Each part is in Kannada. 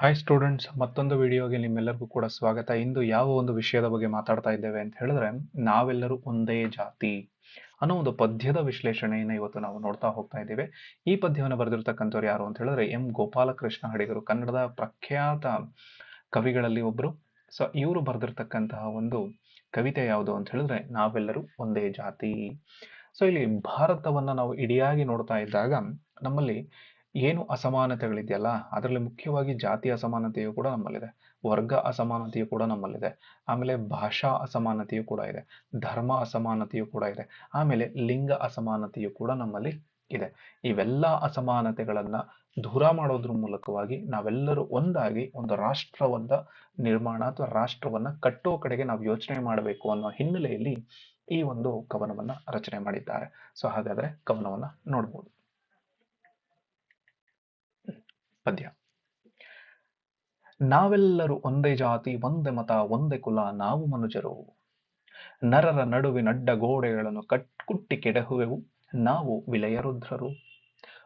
ಹಾಯ್ ಸ್ಟೂಡೆಂಟ್ಸ್ ಮತ್ತೊಂದು ವಿಡಿಯೋಗೆ ನಿಮ್ಮೆಲ್ಲರಿಗೂ ಕೂಡ ಸ್ವಾಗತ. ಇಂದು ಯಾವ ಒಂದು ವಿಷಯದ ಬಗ್ಗೆ ಮಾತಾಡ್ತಾ ಇದ್ದೇವೆ ಅಂತ ಹೇಳಿದ್ರೆ, ನಾವೆಲ್ಲರೂ ಒಂದೇ ಜಾತಿ ಅನ್ನೋ ಒಂದು ಪದ್ಯದ ವಿಶ್ಲೇಷಣೆಯನ್ನು ಇವತ್ತು ನಾವು ನೋಡ್ತಾ ಹೋಗ್ತಾ ಇದ್ದೇವೆ. ಈ ಪದ್ಯವನ್ನು ಬರೆದಿರ್ತಕ್ಕಂಥವ್ರು ಯಾರು ಅಂತ ಹೇಳಿದ್ರೆ, ಎಂ. ಗೋಪಾಲಕೃಷ್ಣ ಹಡಿಗರು, ಕನ್ನಡದ ಪ್ರಖ್ಯಾತ ಕವಿಗಳಲ್ಲಿ ಒಬ್ಬರು ಸೊ ಇವರು ಬರೆದಿರ್ತಕ್ಕಂತಹ ಒಂದು ಕವಿತೆ ಯಾವುದು ಅಂತ ಹೇಳಿದ್ರೆ, ನಾವೆಲ್ಲರೂ ಒಂದೇ ಜಾತಿ. ಸೊ ಇಲ್ಲಿ ಭಾರತವನ್ನ ನಾವು ಇಡಿಯಾಗಿ ನೋಡ್ತಾ ಇದ್ದಾಗ, ನಮ್ಮಲ್ಲಿ ಏನು ಅಸಮಾನತೆಗಳಿದೆಯಲ್ಲ, ಅದರಲ್ಲಿ ಮುಖ್ಯವಾಗಿ ಜಾತಿ ಅಸಮಾನತೆಯು ಕೂಡ ನಮ್ಮಲ್ಲಿದೆ, ವರ್ಗ ಅಸಮಾನತೆಯು ಕೂಡ ನಮ್ಮಲ್ಲಿದೆ, ಆಮೇಲೆ ಭಾಷಾ ಅಸಮಾನತೆಯು ಕೂಡ ಇದೆ, ಧರ್ಮ ಅಸಮಾನತೆಯು ಕೂಡ ಇದೆ, ಆಮೇಲೆ ಲಿಂಗ ಅಸಮಾನತೆಯು ಕೂಡ ನಮ್ಮಲ್ಲಿ ಇದೆ. ಇವೆಲ್ಲ ಅಸಮಾನತೆಗಳನ್ನ ದೂರ ಮಾಡೋದ್ರ ಮೂಲಕವಾಗಿ ನಾವೆಲ್ಲರೂ ಒಂದಾಗಿ ಒಂದು ರಾಷ್ಟ್ರವನ್ನ ನಿರ್ಮಾಣ ಅಥವಾ ರಾಷ್ಟ್ರವನ್ನ ಕಟ್ಟೋ ಕಡೆಗೆ ನಾವು ಯೋಚನೆ ಮಾಡಬೇಕು ಅನ್ನೋ ಹಿನ್ನೆಲೆಯಲ್ಲಿ ಈ ಒಂದು ಕವನವನ್ನ ರಚನೆ ಮಾಡಿದ್ದಾರೆ. ಸೊ ಹಾಗಾದ್ರೆ ಕವನವನ್ನ ನೋಡ್ಬೋದು. ಪದ್ಯ. ನಾವೆಲ್ಲರೂ ಒಂದೇ ಜಾತಿ, ಒಂದೇ ಮತ, ಒಂದೇ ಕುಲ, ನಾವು ಮನುಜರು. ನರರ ನಡುವಿನಡ್ಡ ಗೋಡೆಗಳನ್ನು ಕಟ್ಕುಟ್ಟಿ ಕೆಡಹುವೆವು, ನಾವು ವಿಲಯ ರುದ್ರರು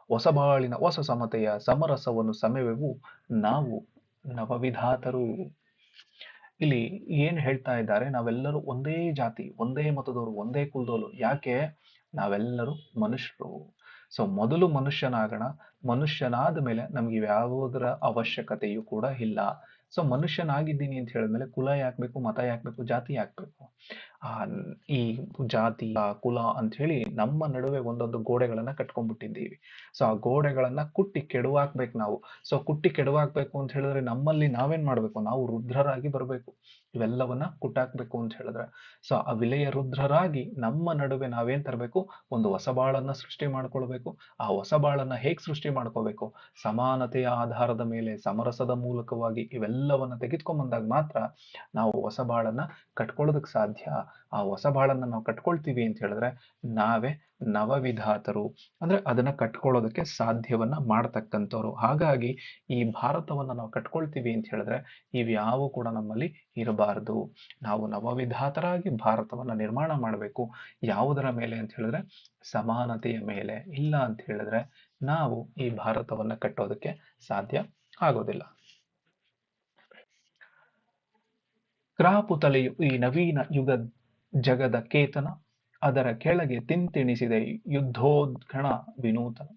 ಹೊಸಬಾಳಿನ ಹೊಸ ಸಮತೆಯ ಸಮರಸವನ್ನು ಸಮೆವೆವು, ನಾವು ನವವಿಧಾತರು. ಇಲ್ಲಿ ಏನ್ ಹೇಳ್ತಾ ಇದ್ದಾರೆ? ನಾವೆಲ್ಲರೂ ಒಂದೇ ಜಾತಿ, ಒಂದೇ ಮತದವರು ಒಂದೇ ಕುಲದವರು ಯಾಕೆ? ನಾವೆಲ್ಲರೂ ಮನುಷ್ಯರು. ಸೊ ಮೊದಲು ಮನುಷ್ಯನಾಗೋಣ. ಮನುಷ್ಯನಾದ ಮೇಲೆ ನಮ್ಗೆ ಯಾವುದರ ಅವಶ್ಯಕತೆಯೂ ಕೂಡ ಇಲ್ಲ. ಸೊ ಮನುಷ್ಯನಾಗಿದ್ದೀನಿ ಅಂತ ಹೇಳಿದ್ಮೇಲೆ ಕುಲ ಯಾಕ್ಬೇಕು, ಮತ ಯಾಕ್ಬೇಕು, ಜಾತಿ ಯಾಕ್ಬೇಕು? ಆ, ಈ ಜಾತಿ, ಆ, ಕುಲ ಅಂತ ಹೇಳಿ ನಮ್ಮ ನಡುವೆ ಒಂದೊಂದು ಗೋಡೆಗಳನ್ನ ಕಟ್ಕೊಂಡ್ಬಿಟ್ಟಿದ್ದೀವಿ. ಸೊ ಆ ಗೋಡೆಗಳನ್ನ ಕುಟ್ಟಿ ಕೆಡವಾಕ್ಬೇಕು ನಾವು. ಸೊ ಕುಟ್ಟಿ ಕೆಡವಾಕ್ಬೇಕು ಅಂತ ಹೇಳಿದ್ರೆ ನಮ್ಮಲ್ಲಿ ನಾವೇನ್ ಮಾಡ್ಬೇಕು? ನಾವು ರುದ್ರರಾಗಿ ಬರಬೇಕು. ಇವೆಲ್ಲವನ್ನ ಕುಟ್ಟಾಕ್ಬೇಕು ಅಂತ ಹೇಳಿದ್ರೆ. ಸೊ ಆ ವಿಲೆಯ ರುದ್ರರಾಗಿ ನಮ್ಮ ನಡುವೆ ನಾವೇನ್ ತರಬೇಕು? ಒಂದು ಹೊಸಬಾಳನ್ನ ಸೃಷ್ಟಿ ಮಾಡ್ಕೊಳ್ಬೇಕು. ಆ ಹೊಸಬಾಳನ್ನ ಹೇಗ್ ಸೃಷ್ಟಿ ಮಾಡ್ಕೋಬೇಕು ಸಮಾನತೆಯ ಆಧಾರದ ಮೇಲೆ, ಸಮರಸದ ಮೂಲಕವಾಗಿ ಇವೆಲ್ಲವನ್ನ ತೆಗೆದುಕೊಂಬಂದಾಗ ಮಾತ್ರ ನಾವು ಹೊಸಬಾಳನ್ನ ಕಟ್ಕೊಳ್ಳೋದಕ್ಕೆ ಸಾಧ್ಯ. ಆ ಹೊಸ ಬಾಳನ್ನ ನಾವು ಕಟ್ಕೊಳ್ತೀವಿ ಅಂತ ಹೇಳಿದ್ರೆ ನಾವೇ ನವವಿಧಾತರು. ಅಂದ್ರೆ ಅದನ್ನ ಕಟ್ಕೊಳ್ಳೋದಕ್ಕೆ ಸಾಧ್ಯವನ್ನ ಮಾಡ್ತಕ್ಕಂಥವ್ರು. ಹಾಗಾಗಿ ಈ ಭಾರತವನ್ನ ನಾವು ಕಟ್ಕೊಳ್ತೀವಿ ಅಂತ ಹೇಳಿದ್ರೆ ಇವ್ಯಾವು ಕೂಡ ನಮ್ಮಲ್ಲಿ ಇರಬಾರದು. ನಾವು ನವವಿಧಾತರಾಗಿ ಭಾರತವನ್ನ ನಿರ್ಮಾಣ ಮಾಡಬೇಕು. ಯಾವುದರ ಮೇಲೆ ಅಂತ ಹೇಳಿದ್ರೆ ಸಮಾನತೆಯ ಮೇಲೆ. ಇಲ್ಲ ಅಂತ ಹೇಳಿದ್ರೆ ನಾವು ಈ ಭಾರತವನ್ನ ಕಟ್ಟೋದಕ್ಕೆ ಸಾಧ್ಯ ಆಗೋದಿಲ್ಲ. ಕ್ರಾಪು ತಲೆಯು ಈ ನವೀನ ಯುಗ ಜಗದ ಕೇತನ, ಅದರ ಕೆಳಗೆ ತಿಂತಿಣಿಸಿದೆ ಯುದ್ಧೋದ್ಗಣ ವಿನೂತನ.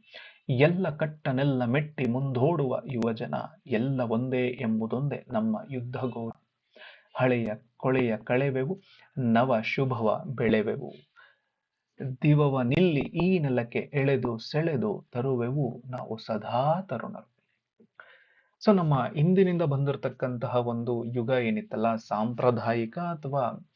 ಎಲ್ಲ ಕಟ್ಟನೆಲ್ಲ ಮೆಟ್ಟಿ ಮುಂದೋಡುವ ಯುವಜನ, ಎಲ್ಲ ಒಂದೇ ಎಂಬುದೊಂದೇ ನಮ್ಮ ಯುದ್ಧಗೋರ ಹಳೆಯ ಕೊಳೆಯ ಕಳೆವೆವು, ನವ ಶುಭವ ಬೆಳೆವೆವು. ದಿವವ ನಿಲ್ಲಿ ಈ ನೆಲಕ್ಕೆ ಎಳೆದು ಸೆಳೆದು ತರುವೆವು ನಾವು ಸದಾ ತರುಣರು. ಸೊ, ನಮ್ಮ ಇಂದಿನಿಂದ ಬಂದಿರತಕ್ಕಂತಹ ಒಂದು ಯುಗ ಏನಿತ್ತಲ್ಲ, ಸಾಂಪ್ರದಾಯಿಕ ಅಥವಾ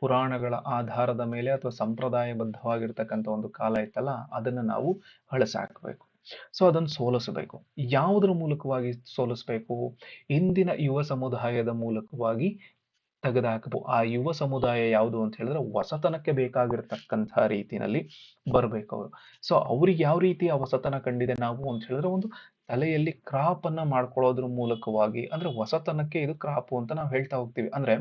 ಪುರಾಣಗಳ ಆಧಾರದ ಮೇಲೆ ಅಥವಾ ಸಂಪ್ರದಾಯಬದ್ಧವಾಗಿರ್ತಕ್ಕಂಥ ಒಂದು ಕಾಲ ಇತ್ತಲ್ಲ, ಅದನ್ನ ನಾವು ಅಳಸಾಕಬೇಕು. ಸೊ ಅದನ್ನು ಸೋಲಿಸಬೇಕು. ಯಾವುದರ ಮೂಲಕವಾಗಿ ಸೋಲಿಸಬೇಕು? ಇಂದಿನ ಯುವ ಸಮುದಾಯದ ಮೂಲಕವಾಗಿ ತೆಗೆದುಹಾಕಬೇಕು ಆ ಯುವ ಸಮುದಾಯ ಯಾವುದು ಅಂತ ಹೇಳಿದ್ರೆ ಹೊಸತನಕ್ಕೆ ಬೇಕಾಗಿರ್ತಕ್ಕಂಥ ರೀತಿಯಲ್ಲಿ ಬರ್ಬೇಕು ಅವರು. ಸೊ ಅವ್ರಿಗೆ ಯಾವ ರೀತಿ ಆ ಹೊಸತನ ಕಂಡಿದೆ ನಾವು ಅಂತ ಹೇಳಿದ್ರೆ ಒಂದು ತಲೆಯಲ್ಲಿ ಕ್ರಾಪ್ ಅನ್ನ ಮಾಡ್ಕೊಳ್ಳೋದ್ರ ಮೂಲಕವಾಗಿ, ಅಂದ್ರೆ ಹೊಸತನಕ್ಕೆ ಇದು ಕ್ರಾಪು ಅಂತ ನಾವು ಹೇಳ್ತಾ ಹೋಗ್ತೀವಿ. ಅಂದ್ರೆ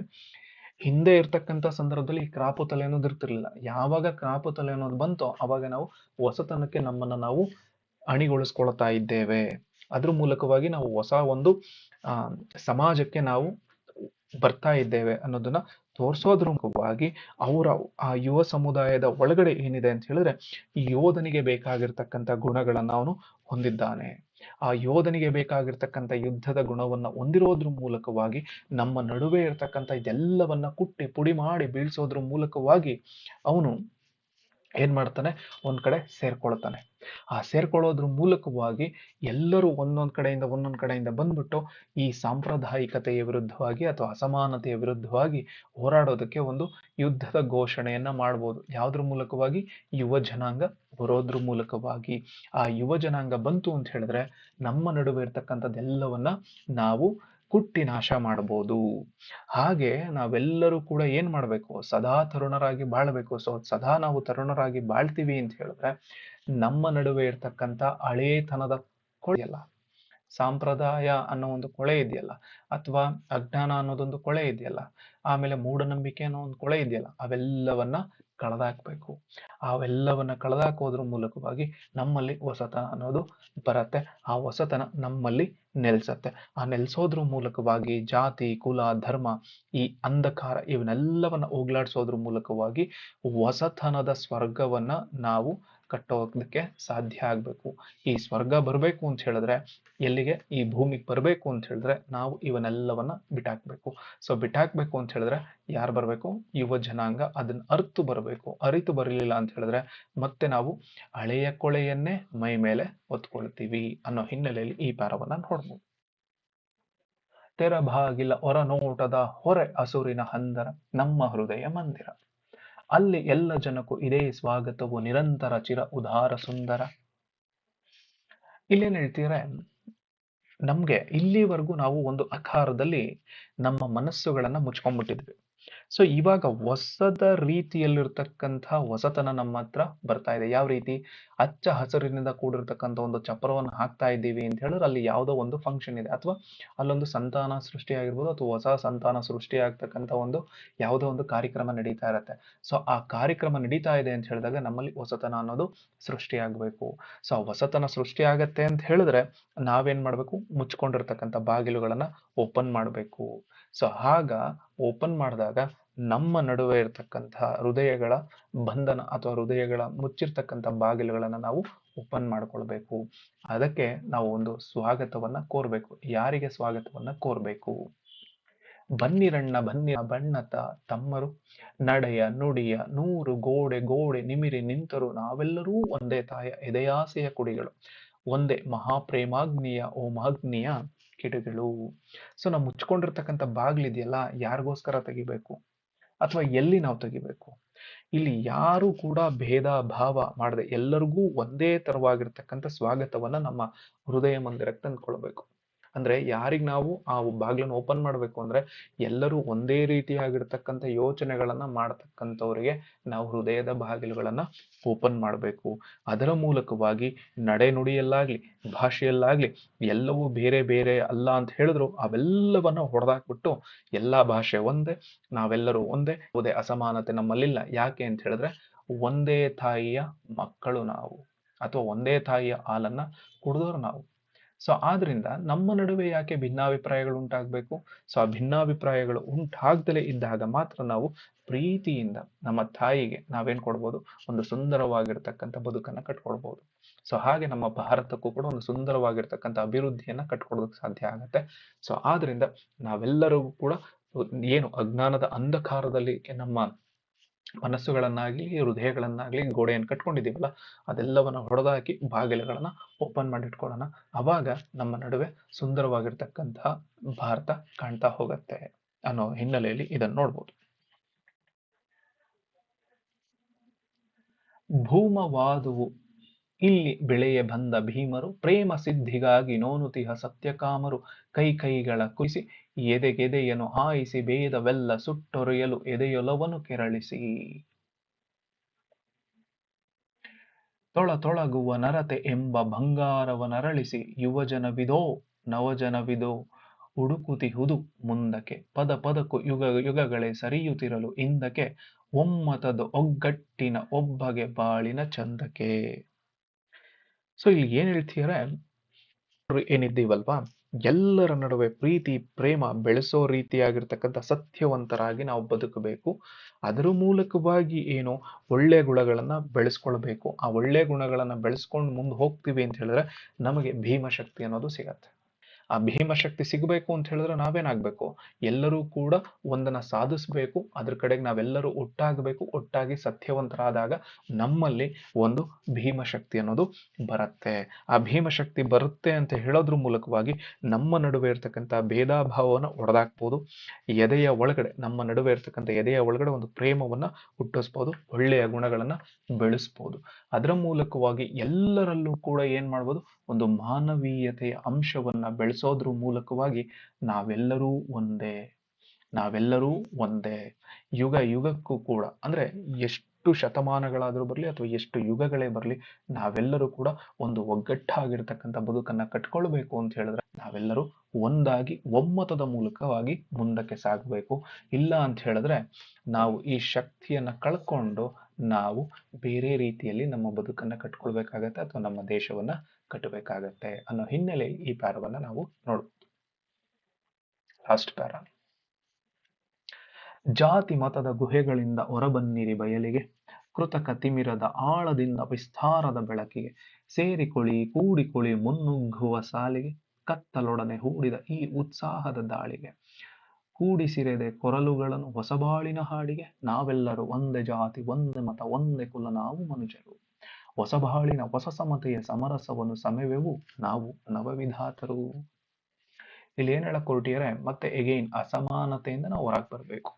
ಹಿಂದೆ ಇರ್ತಕ್ಕಂಥ ಸಂದರ್ಭದಲ್ಲಿ ಈ ಕ್ರಾಪು ತಲೆ ಅನ್ನೋದು ಇರ್ತಿರ್ಲಿಲ್ಲ. ಯಾವಾಗ ಕ್ರಾಪು ತಲೆ ಅನ್ನೋದು ಬಂತೋ ಅವಾಗ ನಾವು ಹೊಸತನಕ್ಕೆ ನಮ್ಮನ್ನ ನಾವು ಅಣಿಗೊಳಿಸ್ಕೊಳ್ತಾ ಇದ್ದೇವೆ. ಅದ್ರ ಮೂಲಕವಾಗಿ ನಾವು ಹೊಸ ಒಂದು ಸಮಾಜಕ್ಕೆ ನಾವು ಬರ್ತಾ ಇದ್ದೇವೆ ಅನ್ನೋದನ್ನ ತೋರಿಸೋದ್ರ ಮುಖವಾಗಿ ಅವರ, ಆ, ಯುವ ಸಮುದಾಯದ ಒಳಗಡೆ ಏನಿದೆ ಅಂತ ಹೇಳಿದ್ರೆ ಈ ಯೋಧನಿಗೆ ಬೇಕಾಗಿರ್ತಕ್ಕಂಥ ಗುಣಗಳನ್ನ ಅವನು ಹೊಂದಿದ್ದಾನೆ. ಆ ಯೋಧನಿಗೆ ಬೇಕಾಗಿರ್ತಕ್ಕಂಥ ಯುದ್ಧದ ಗುಣವನ್ನ ಹೊಂದಿರೋದ್ರ ಮೂಲಕವಾಗಿ, ನಮ್ಮ ನಡುವೆ ಇರ್ತಕ್ಕಂಥ ಇದೆಲ್ಲವನ್ನ ಕುಟ್ಟಿ ಪುಡಿ ಮಾಡಿ ಬೀಳ್ಸೋದ್ರ ಮೂಲಕವಾಗಿ ಅವನು ಏನ್ ಮಾಡ್ತಾನೆ? ಒಂದ್ ಕಡೆ ಸೇರ್ಕೊಳ್ತಾನೆ. ಆ ಸೇರ್ಕೊಳ್ಳೋದ್ರ ಮೂಲಕವಾಗಿ ಎಲ್ಲರೂ ಒಂದೊಂದ್ ಕಡೆಯಿಂದ ಒಂದೊಂದ್ ಕಡೆಯಿಂದ ಬಂದ್ಬಿಟ್ಟು ಈ ಸಾಂಪ್ರದಾಯಿಕತೆಯ ವಿರುದ್ಧವಾಗಿ ಅಥವಾ ಅಸಮಾನತೆಯ ವಿರುದ್ಧವಾಗಿ ಹೋರಾಡೋದಕ್ಕೆ ಒಂದು ಯುದ್ಧದ ಘೋಷಣೆಯನ್ನ ಮಾಡ್ಬೋದು. ಯಾವ್ದ್ರ ಮೂಲಕವಾಗಿ? ಯುವ ಜನಾಂಗ ಬರೋದ್ರ ಮೂಲಕವಾಗಿ. ಆ ಯುವ ಜನಾಂಗ ಬಂತು ಅಂತ ಹೇಳಿದ್ರೆ ನಮ್ಮ ನಡುವೆ ಇರ್ತಕ್ಕಂಥದ್ದೆಲ್ಲವನ್ನ ನಾವು ಕುಟ್ಟಿ ನಾಶ ಮಾಡಬಹುದು ಹಾಗೆ ನಾವೆಲ್ಲರೂ ಕೂಡ ಏನ್ ಮಾಡ್ಬೇಕು? ಸದಾ ತರುಣರಾಗಿ ಬಾಳ್ಬೇಕು. ಸೊ ಸದಾ ನಾವು ತರುಣರಾಗಿ ಬಾಳ್ತೀವಿ ಅಂತ ಹೇಳಿದ್ರೆ ನಮ್ಮ ನಡುವೆ ಇರ್ತಕ್ಕಂಥ ಹಳೇತನದ ಕೊಳೆಯಲ್ಲ ಸಾಂಪ್ರದಾಯ ಅನ್ನೋ ಒಂದು ಕೊಳೆ ಇದೆಯಲ್ಲ? ಅಥವಾ ಅಜ್ಞಾನ ಅನ್ನೋದೊಂದು ಕೊಳೆ ಇದೆಯಲ್ಲ? ಆಮೇಲೆ ಮೂಢನಂಬಿಕೆ ಅನ್ನೋ ಒಂದು ಕೊಳೆ ಇದೆಯಲ್ಲ? ಅವೆಲ್ಲವನ್ನ ಕಳೆದಾಕ್ಬೇಕು. ಅವೆಲ್ಲವನ್ನ ಕಳೆದಾಕೋದ್ರ ಮೂಲಕವಾಗಿ ನಮ್ಮಲ್ಲಿ ಹೊಸತನ ಅನ್ನೋದು ಬರತ್ತೆ. ಆ ಹೊಸತನ ನಮ್ಮಲ್ಲಿ ನೆಲೆಸತ್ತೆ. ಆ ನೆಲೆಸೋದ್ರ ಮೂಲಕವಾಗಿ ಜಾತಿ, ಕುಲ, ಧರ್ಮ, ಈ ಅಂಧಕಾರ ಇವನ್ನೆಲ್ಲವನ್ನ ಹೋಗ್ಲಾಡ್ಸೋದ್ರ ಮೂಲಕವಾಗಿ ಹೊಸತನದ ಸ್ವರ್ಗವನ್ನ ನಾವು ಕಟ್ಟೋದಕ್ಕೆ ಸಾಧ್ಯ ಆಗಬೇಕು. ಈ ಸ್ವರ್ಗ ಬರಬೇಕು ಅಂತ ಹೇಳಿದ್ರೆ ಎಲ್ಲಿಗೆ? ಈ ಭೂಮಿಗೆ ಬರಬೇಕು ಅಂತ ಹೇಳಿದ್ರೆ ನಾವು ಇವನ್ನೆಲ್ಲವನ್ನ ಬಿಟ್ಟಾಕ್ಬೇಕು. ಸೊ ಬಿಟ್ಟಾಕ್ಬೇಕು ಅಂತ ಹೇಳಿದ್ರೆ ಯಾರು ಬರಬೇಕು? ಯುವ ಜನಾಂಗ, ಅದನ್ನ ಅರ್ತು ಬರಬೇಕು. ಅರಿತು ಬರಲಿಲ್ಲ ಅಂತ ಹೇಳಿದ್ರೆ ಮತ್ತೆ ನಾವು ಹಳೆಯ ಕೊಳೆಯನ್ನೇ ಮೈ ಮೇಲೆ ಹೊತ್ಕೊಳ್ತೀವಿ ಅನ್ನೋ ಹಿನ್ನೆಲೆಯಲ್ಲಿ ಈ ಪ್ಯಾರವನ್ನ ನೋಡ್ಬೋದು. ತೆರಬಾಗಿಲ ಹೊರ ನೋಟದ ಹೊರೆ ಹಸುರಿನ ಹಂದರ, ನಮ್ಮ ಹೃದಯ ಮಂದಿರ. ಅಲ್ಲಿ ಎಲ್ಲ ಜನಕ್ಕೂ ಇದೇ ಸ್ವಾಗತವು. ನಿರಂತರ ಚಿರ ಉದಾರ ಸುಂದರ. ಇಲ್ಲೇನು ಹೇಳ್ತೀರಾ? ನಮ್ಗೆ ಇಲ್ಲಿವರೆಗೂ ನಾವು ಒಂದು ಅಖಾರದಲ್ಲಿ ನಮ್ಮ ಮನಸ್ಸುಗಳನ್ನ ಮುಚ್ಕೊಂಡ್ಬಿಟ್ಟಿದ್ವಿ. ಸೊ ಇವಾಗ ಹೊಸದ ರೀತಿಯಲ್ಲಿರ್ತಕ್ಕಂಥ ಹೊಸತನ ನಮ್ಮ ಹತ್ರ ಬರ್ತಾ ಇದೆ. ಯಾವ ರೀತಿ? ಹಚ್ಚ ಹಸಿರಿನಿಂದ ಕೂಡಿರ್ತಕ್ಕಂಥ ಒಂದು ಚಪ್ಪರವನ್ನು ಹಾಕ್ತಾ ಇದ್ದೀವಿ ಅಂತ ಹೇಳಿದ್ರೆ ಅಲ್ಲಿ ಯಾವುದೋ ಒಂದು ಫಂಕ್ಷನ್ ಇದೆ. ಅಥವಾ ಅಲ್ಲೊಂದು ಸಂತಾನ ಸೃಷ್ಟಿ ಆಗಿರ್ಬೋದು ಅಥವಾ ಹೊಸ ಸಂತಾನ ಸೃಷ್ಟಿ ಆಗ್ತಕ್ಕಂಥ ಒಂದು ಯಾವುದೋ ಒಂದು ಕಾರ್ಯಕ್ರಮ ನಡೀತಾ ಇರುತ್ತೆ. ಸೊ ಆ ಕಾರ್ಯಕ್ರಮ ನಡೀತಾ ಇದೆ ಅಂತ ಹೇಳಿದಾಗ ನಮ್ಮಲ್ಲಿ ಹೊಸತನ ಅನ್ನೋದು ಸೃಷ್ಟಿ ಆಗ್ಬೇಕು. ಸೊ ಹೊಸತನ ಸೃಷ್ಟಿ ಆಗತ್ತೆ ಅಂತ ಹೇಳಿದ್ರೆ ನಾವೇನ್ ಮಾಡಬೇಕು? ಮುಚ್ಕೊಂಡಿರ್ತಕ್ಕಂಥ ಬಾಗಿಲುಗಳನ್ನ ಓಪನ್ ಮಾಡಬೇಕು. ಸೊ ಆಗ ಓಪನ್ ಮಾಡಿದಾಗ ನಮ್ಮ ನಡುವೆ ಇರತಕ್ಕಂತಹ ಹೃದಯಗಳ ಬಂಧನ ಅಥವಾ ಹೃದಯಗಳ ಮುಚ್ಚಿರ್ತಕ್ಕಂಥ ಬಾಗಿಲುಗಳನ್ನು ನಾವು ಓಪನ್ ಮಾಡ್ಕೊಳ್ಬೇಕು. ಅದಕ್ಕೆ ನಾವು ಒಂದು ಸ್ವಾಗತವನ್ನ ಕೋರ್ಬೇಕು. ಯಾರಿಗೆ ಸ್ವಾಗತವನ್ನ ಕೋರ್ಬೇಕು? ಬನ್ನಿರಣ್ಣ ಬನ್ನಿ ಬಣ್ಣತ, ತಮ್ಮರು, ನಡೆಯ, ನುಡಿಯ, ನೂರು, ಗೋಡೆ ಗೋಡೆ, ನಿಮಿರಿ, ನಿಂತರು, ನಾವೆಲ್ಲರೂ ಒಂದೇ ತಾಯ, ಎದೆಯಾಸೆಯ ಕುಡಿಗಳು, ಒಂದೇ ಮಹಾಪ್ರೇಮಾಗ್ನಿಯ, ಓಮಾಗ್ನಿಯ ಕಿಡಿಗಳು. ಸೊ ನಾವು ಮುಚ್ಕೊಂಡಿರ್ತಕ್ಕಂಥ ಬಾಗ್ಲಿದೆಯಲ್ಲ ಯಾರಿಗೋಸ್ಕರ ತೆಗಿಬೇಕು? ಅಥವಾ ಎಲ್ಲಿ ನಾವು ತೆಗಿಬೇಕು? ಇಲ್ಲಿ ಯಾರು ಕೂಡ ಭೇದ, ಭಾವ ಮಾಡದೆ ಎಲ್ಲರಿಗೂ ಒಂದೇ ತರವಾಗಿರ್ತಕ್ಕಂಥ ಸ್ವಾಗತವನ್ನ ನಮ್ಮ ಹೃದಯ ಮಂದಿರಕ್ಕೆ ತಂದ್ಕೊಳ್ಬೇಕು ಅಂದ್ರೆ ಯಾರಿಗೆ ನಾವು ಆ ಬಾಗಿಲನ್ನು ಓಪನ್ ಮಾಡಬೇಕು ಅಂದ್ರೆ ಎಲ್ಲರೂ ಒಂದೇ ರೀತಿಯಾಗಿರ್ತಕ್ಕಂಥ ಯೋಚನೆಗಳನ್ನ ಮಾಡತಕ್ಕಂಥವ್ರಿಗೆ ನಾವು ಹೃದಯದ ಬಾಗಿಲುಗಳನ್ನ ಓಪನ್ ಮಾಡಬೇಕು. ಅದರ ಮೂಲಕವಾಗಿ ನಡೆನುಡಿಯಲ್ಲಾಗ್ಲಿ ಭಾಷೆಯಲ್ಲಾಗ್ಲಿ, ಎಲ್ಲವೂ ಬೇರೆ ಬೇರೆ ಅಲ್ಲ ಅಂತ ಹೇಳಿದ್ರು ಅವೆಲ್ಲವನ್ನ ಹೊಡೆದಾಕ್ಬಿಟ್ಟು ಎಲ್ಲಾ ಭಾಷೆ ಒಂದೇ, ನಾವೆಲ್ಲರೂ ಒಂದೇ, ಯಾವುದೇ ಅಸಮಾನತೆ ನಮ್ಮಲ್ಲಿಲ್ಲ. ಯಾಕೆ ಅಂತ ಹೇಳಿದ್ರೆ ಒಂದೇ ತಾಯಿಯ ಮಕ್ಕಳು ನಾವು, ಅಥವಾ ಒಂದೇ ತಾಯಿಯ ಹಾಲನ್ನ ಕುಡಿದವರು ನಾವು. ಸೊ ಆದ್ರಿಂದ ನಮ್ಮ ನಡುವೆ ಯಾಕೆ ಭಿನ್ನಾಭಿಪ್ರಾಯಗಳು ಉಂಟಾಗಬೇಕು? ಸೊ ಆ ಭಿನ್ನಾಭಿಪ್ರಾಯಗಳು ಉಂಟಾಗ್ದಲೇ ಇದ್ದಾಗ ಮಾತ್ರ ನಾವು ಪ್ರೀತಿಯಿಂದ ನಮ್ಮ ತಾಯಿಗೆ ನಾವೇನ್ ಕೊಡ್ಬೋದು? ಒಂದು ಸುಂದರವಾಗಿರ್ತಕ್ಕಂಥ ಬದುಕನ್ನ ಕಟ್ಕೊಳ್ಬಹುದು ಸೊ ಹಾಗೆ ನಮ್ಮ ಭಾರತಕ್ಕೂ ಕೂಡ ಒಂದು ಸುಂದರವಾಗಿರ್ತಕ್ಕಂಥ ಅಭಿವೃದ್ಧಿಯನ್ನ ಕಟ್ಕೊಡೋದಕ್ಕೆ ಸಾಧ್ಯ ಆಗತ್ತೆ. ಸೊ ಆದ್ರಿಂದ ನಾವೆಲ್ಲರಿಗೂ ಕೂಡ ಏನು ಅಜ್ಞಾನದ ಅಂಧಕಾರದಲ್ಲಿ ನಮ್ಮ ಮನಸ್ಸುಗಳನ್ನಾಗ್ಲಿ, ಹೃದಯಗಳನ್ನಾಗಲಿ ಗೋಡೆಯನ್ನು ಕಟ್ಕೊಂಡಿದ್ದೀವಲ್ಲ, ಅದೆಲ್ಲವನ್ನ ಹೊಡೆದಾಕಿ ಬಾಗಿಲುಗಳನ್ನು ಓಪನ್ ಮಾಡಿಟ್ಕೊಳ್ಳೋಣ. ಅವಾಗ ನಮ್ಮ ನಡುವೆ ಸುಂದರವಾಗಿರ್ತಕ್ಕಂತಹ ಭಾರತ ಕಾಣ್ತಾ ಹೋಗುತ್ತೆ ಅನ್ನೋ ಹಿನ್ನೆಲೆಯಲ್ಲಿ ಇದನ್ನು ನೋಡ್ಬೋದು. ಭೂಮವಾದುವು ಇಲ್ಲಿ ಬೆಳೆಯ ಬಂದ ಭೀಮರು ಪ್ರೇಮ ಸಿದ್ಧಿಗಾಗಿ ನೋನುತಿಹ ಸತ್ಯಕಾಮರು ಕೈ ಕೈಗಳ ಕುಯಿಸಿ ಎದೆಗೆದೆಯನು ಹಾಯಿಸಿ ಭೇದವೆಲ್ಲ ಸುಟ್ಟೊರೆಯಲು ಎದೆಯೊಲವನ್ನು ಕೆರಳಿಸಿ. ತೊಳ ತೊಳಗುವ ನರತೆ ಎಂಬ ಬಂಗಾರವನರಳಿಸಿ ಯುವಜನವಿದೋ, ನವಜನವಿದೋ, ಹುಡುಕುತಿಹುದು ಮುಂದಕ್ಕೆ. ಪದ ಪದಕ್ಕೂ ಯುಗ ಯುಗಗಳೇ ಸರಿಯುತ್ತಿರಲು ಇಂದಕ್ಕೆ ಒಮ್ಮತದ ಒಗ್ಗಟ್ಟಿನ ಒಬ್ಬಗೆ ಬಾಳಿನ ಚಂದಕ್ಕೆ. ಸೊ ಇಲ್ಲಿ ಏನ್ ಹೇಳ್ತೀರ ಏನಿದ್ದೀವಲ್ವಾ? ಎಲ್ಲರ ನಡುವೆ ಪ್ರೀತಿ, ಪ್ರೇಮ ಬೆಳೆಸೋ ರೀತಿಯಾಗಿರ್ತಕ್ಕಂಥ ಸತ್ಯವಂತರಾಗಿ ನಾವು ಬದುಕಬೇಕು. ಅದರ ಮೂಲಕವಾಗಿ ಏನು ಒಳ್ಳೆಯ ಗುಣಗಳನ್ನು ಬೆಳೆಸ್ಕೊಳ್ಬೇಕು. ಆ ಒಳ್ಳೆಯ ಗುಣಗಳನ್ನು ಬೆಳೆಸ್ಕೊಂಡು ಮುಂದೆ ಹೋಗ್ತೀವಿ ಅಂತ ಹೇಳಿದ್ರೆ ನಮಗೆ ಭೀಮಶಕ್ತಿ ಅನ್ನೋದು ಸಿಗತ್ತೆ. ಆ ಭೀಮಶಕ್ತಿ ಸಿಗಬೇಕು ಅಂತ ಹೇಳಿದ್ರೆ ನಾವೇನಾಗಬೇಕು? ಎಲ್ಲರೂ ಕೂಡ ಒಂದನ್ನ ಸಾಧಿಸಬೇಕು. ಅದ್ರ ಕಡೆಗೆ ನಾವೆಲ್ಲರೂ ಒಟ್ಟಾಗಬೇಕು. ಒಟ್ಟಾಗಿ ಸತ್ಯವಂತರಾದಾಗ ನಮ್ಮಲ್ಲಿ ಒಂದು ಭೀಮಶಕ್ತಿ ಅನ್ನೋದು ಬರುತ್ತೆ. ಆ ಭೀಮಶಕ್ತಿ ಬರುತ್ತೆ ಅಂತ ಹೇಳೋದ್ರ ಮೂಲಕವಾಗಿ ನಮ್ಮ ನಡುವೆ ಇರ್ತಕ್ಕಂಥ ಭೇದ ಭಾವವನ್ನ ಒಡೆದಾಕ್ಬೋದು. ಎದೆಯ ಒಳಗಡೆ, ನಮ್ಮ ನಡುವೆ ಇರ್ತಕ್ಕಂಥ ಎದೆಯ ಒಳಗಡೆ ಒಂದು ಪ್ರೇಮವನ್ನ ಹುಟ್ಟಿಸ್ಬೋದು. ಒಳ್ಳೆಯ ಗುಣಗಳನ್ನ ಬೆಳೆಸ್ಬೋದು. ಅದರ ಮೂಲಕವಾಗಿ ಎಲ್ಲರಲ್ಲೂ ಕೂಡ ಏನ್ ಮಾಡ್ಬೋದು? ಒಂದು ಮಾನವೀಯತೆಯ ಅಂಶವನ್ನ ಬೆಳೆಸೋದ್ರ ಮೂಲಕವಾಗಿ ನಾವೆಲ್ಲರೂ ಒಂದೇ ನಾವೆಲ್ಲರೂ ಒಂದೇ ಯುಗ ಯುಗಕ್ಕೂ ಕೂಡ. ಅಂದ್ರೆ ಎಷ್ಟು ಎಷ್ಟು ಶತಮಾನಗಳಾದರೂ ಬರಲಿ ಅಥವಾ ಎಷ್ಟು ಯುಗಗಳೇ ಬರಲಿ, ನಾವೆಲ್ಲರೂ ಕೂಡ ಒಂದು ಒಗ್ಗಟ್ಟಾಗಿರ್ತಕ್ಕಂಥ ಬದುಕನ್ನು ಕಟ್ಕೊಳ್ಬೇಕು ಅಂತ ಹೇಳಿದ್ರೆ ನಾವೆಲ್ಲರೂ ಒಂದಾಗಿ, ಒಮ್ಮತದ ಮೂಲಕವಾಗಿ ಮುಂದಕ್ಕೆ ಸಾಗಬೇಕು. ಇಲ್ಲ ಅಂತ ಹೇಳಿದ್ರೆ ನಾವು ಈ ಶಕ್ತಿಯನ್ನು ಕಳ್ಕೊಂಡು ನಾವು ಬೇರೆ ರೀತಿಯಲ್ಲಿ ನಮ್ಮ ಬದುಕನ್ನು ಕಟ್ಕೊಳ್ಬೇಕಾಗತ್ತೆ ಅಥವಾ ನಮ್ಮ ದೇಶವನ್ನು ಕಟ್ಟಬೇಕಾಗತ್ತೆ ಅನ್ನೋ ಹಿನ್ನೆಲೆ ಈ ಪ್ಯಾರವನ್ನು ನಾವು ನೋಡ್ಬೋದು. Last para. ಜಾತಿ ಮತದ ಗುಹೆಗಳಿಂದ ಹೊರಬನ್ನಿರಿ ಬಯಲಿಗೆ. ಕೃತಕ ತಿಮಿರದ ಆಳದಿಂದ ವಿಸ್ತಾರದ ಬೆಳಕಿಗೆ. ಸೇರಿಕೊಳ್ಳಿ, ಕೂಡಿಕೊಳ್ಳಿ, ಮುನ್ನುಗ್ಗುವ ಸಾಲಿಗೆ. ಕತ್ತಲೊಡನೆ ಹೂಡಿದ ಈ ಉತ್ಸಾಹದ ದಾಳಿಗೆ. ಕೂಡಿಸಿರೆದೆ ಕೊರಲುಗಳನ್ನು ಹೊಸಬಾಳಿನ ಹಾಡಿಗೆ. ನಾವೆಲ್ಲರೂ ಒಂದೇ ಜಾತಿ, ಒಂದೇ ಮತ, ಒಂದೇ ಕುಲ, ನಾವು ಮನುಷ್ಯರು ಹೊಸಬಾಳಿನ ಹೊಸ ಸಮತೆಯ ಸಮರಸವನ್ನು ಸಮೆವೆವು. ನಾವು ನವವಿಧಾತರು. ಇಲ್ಲಿ ಏನ್ ಹೇಳಕ್ ಹೊರಟಿದ್ರೆ? ಮತ್ತೆ ಎಗೈನ್ ಅಸಮಾನತೆಯಿಂದ ನಾವು ಹೊರಗೆ ಬರಬೇಕು.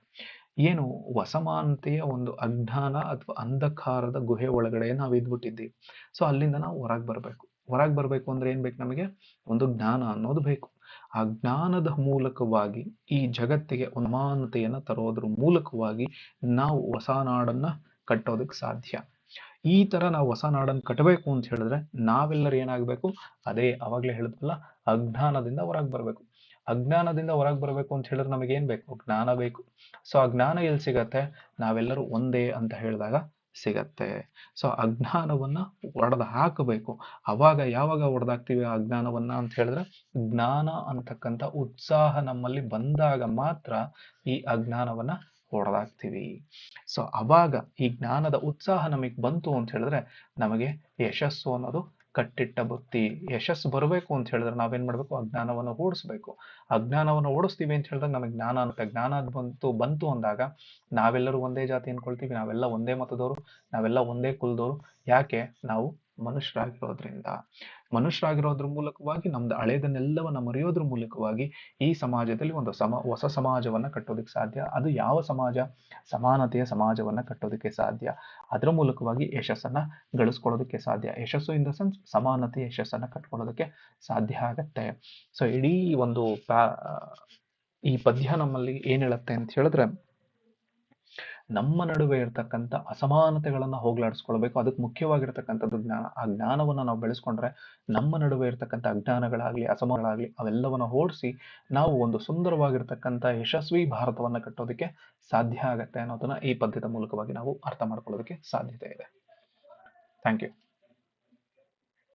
ಏನು ಅಸಮಾನತೆಯ ಒಂದು ಅಜ್ಞಾನ ಅಥವಾ ಅಂಧಕಾರದ ಗುಹೆ ಒಳಗಡೆ ನಾವು ಇದ್ಬಿಟ್ಟಿದ್ದೀವಿ ಸೊ ಅಲ್ಲಿಂದ ನಾವು ಹೊರಗೆ ಬರಬೇಕು. ಹೊರಗೆ ಬರಬೇಕು ಅಂದ್ರೆ ಏನ್ ಬೇಕು ನಮಗೆ? ಒಂದು ಜ್ಞಾನ ಅನ್ನೋದು ಬೇಕು. ಆ ಜ್ಞಾನದ ಮೂಲಕವಾಗಿ ಈ ಜಗತ್ತಿಗೆ ಸಮಾನತೆಯನ್ನು ತರೋದ್ರ ಮೂಲಕವಾಗಿ ನಾವು ಹೊಸ ನಾಡನ್ನ ಕಟ್ಟೋದಕ್ಕೆ ಸಾಧ್ಯ. ಈ ತರ ನಾವು ಹೊಸ ನಾಡನ್ನು ಕಟ್ಟಬೇಕು ಅಂತ ಹೇಳಿದ್ರೆ ನಾವೆಲ್ಲರೂ ಏನಾಗಬೇಕು? ಅದೇ ಅವಾಗ್ಲೇ ಹೇಳಿದ್ವಲ್ಲ, ಅಜ್ಞಾನದಿಂದ ಹೊರಗೆ ಬರಬೇಕು. ಅಜ್ಞಾನದಿಂದ ಹೊರಗೆ ಬರಬೇಕು ಅಂತ ಹೇಳಿದ್ರೆ ನಮಗೆ ಏನ್ ಬೇಕು? ಜ್ಞಾನ ಬೇಕು. ಸೊ ಆ ಜ್ಞಾನ ಎಲ್ಲಿ ಸಿಗತ್ತೆ? ನಾವೆಲ್ಲರೂ ಒಂದೇ ಅಂತ ಹೇಳಿದಾಗ ಸಿಗತ್ತೆ. ಸೊ ಅಜ್ಞಾನವನ್ನ ಒಡೆದು ಹಾಕಬೇಕು. ಅವಾಗ ಯಾವಾಗ ಒಡೆದಾಕ್ತಿವಿ ಆ ಜ್ಞಾನವನ್ನ ಅಂತ ಹೇಳಿದ್ರೆ ಜ್ಞಾನ ಅಂತಕ್ಕಂಥ ಉತ್ಸಾಹ ನಮ್ಮಲ್ಲಿ ಬಂದಾಗ ಮಾತ್ರ ಈ ಅಜ್ಞಾನವನ್ನ ಹೊಡೆದಾಕ್ತಿವಿ ಸೊ ಅವಾಗ ಈ ಜ್ಞಾನದ ಉತ್ಸಾಹ ನಮಗೆ ಬಂತು ಅಂತ ಹೇಳಿದ್ರೆ ನಮಗೆ ಯಶಸ್ಸು ಅನ್ನೋದು ಕಟ್ಟಿಟ್ಟ ಬುತ್ತಿ, ಯಶಸ್ಸು ಬರಬೇಕು ಅಂತ ಹೇಳಿದ್ರೆ ನಾವೇನು ಮಾಡಬೇಕು? ಅಜ್ಞಾನವನ್ನು ಓಡಿಸ್ಬೇಕು. ಅಜ್ಞಾನವನ್ನು ಓಡಿಸ್ತೀವಿ ಅಂತ ಹೇಳಿದ್ರೆ ನಮಗೆ ಜ್ಞಾನ ಅಂತ ಜ್ಞಾನ ಬಂತು ಬಂತು ಅಂದಾಗ ನಾವೆಲ್ಲರೂ ಒಂದೇ ಜಾತಿ ಅಂದ್ಕೊಳ್ತೀವಿ ನಾವೆಲ್ಲ ಒಂದೇ ಮತದವರು, ನಾವೆಲ್ಲ ಒಂದೇ ಕುಲದವರು. ಯಾಕೆ? ನಾವು ಮನುಷ್ಯರಾಗಿರೋದ್ರಿಂದ. ಮನುಷ್ಯರಾಗಿರೋದ್ರ ಮೂಲಕವಾಗಿ ನಮ್ದು ಹಳೇದನ್ನೆಲ್ಲವನ್ನ ಮರೆಯೋದ್ರ ಮೂಲಕವಾಗಿ ಈ ಸಮಾಜದಲ್ಲಿ ಒಂದು ಸಮ, ಹೊಸ ಸಮಾಜವನ್ನ ಕಟ್ಟೋದಕ್ಕೆ ಸಾಧ್ಯ. ಅದು ಯಾವ ಸಮಾಜ? ಸಮಾನತೆಯ ಸಮಾಜವನ್ನ ಕಟ್ಟೋದಕ್ಕೆ ಸಾಧ್ಯ. ಅದರ ಮೂಲಕವಾಗಿ ಯಶಸ್ಸನ್ನ ಗಳಿಸ್ಕೊಳ್ಳೋದಕ್ಕೆ ಸಾಧ್ಯ. ಯಶಸ್ಸು ಇನ್ ದ ಸೆನ್ಸ್ ಸಮಾನತೆ ಯಶಸ್ಸನ್ನ ಕಟ್ಕೊಳ್ಳೋದಕ್ಕೆ ಸಾಧ್ಯ ಆಗತ್ತೆ. ಸೊ ಇಡೀ ಒಂದು ಈ ಪದ್ಯ ನಮ್ಮಲ್ಲಿ ಏನ್ ಹೇಳುತ್ತೆ ಅಂತ ಹೇಳಿದ್ರೆ ನಮ್ಮ ನಡುವೆ ಇರತಕ್ಕಂಥ ಅಸಮಾನತೆಗಳನ್ನು ಹೋಗ್ಲಾಡಿಸ್ಕೊಳ್ಬೇಕು. ಅದಕ್ಕೆ ಮುಖ್ಯವಾಗಿರ್ತಕ್ಕಂಥದ್ದು ಜ್ಞಾನ. ಆ ಜ್ಞಾನವನ್ನು ನಾವು ಬೆಳೆಸ್ಕೊಂಡ್ರೆ ನಮ್ಮ ನಡುವೆ ಇರತಕ್ಕಂಥ ಅಜ್ಞಾನಗಳಾಗ್ಲಿ, ಅಸಮಾನಗಳಾಗ್ಲಿ ಅವೆಲ್ಲವನ್ನ ಓಡಿಸಿ ನಾವು ಒಂದು ಸುಂದರವಾಗಿರ್ತಕ್ಕಂಥ ಯಶಸ್ವಿ ಭಾರತವನ್ನ ಕಟ್ಟೋದಕ್ಕೆ ಸಾಧ್ಯ ಆಗತ್ತೆ ಅನ್ನೋದನ್ನ ಈ ಪದ್ಯದ ಮೂಲಕವಾಗಿ ನಾವು ಅರ್ಥ ಮಾಡ್ಕೊಳ್ಳೋದಕ್ಕೆ ಸಾಧ್ಯತೆ ಇದೆ. Thank you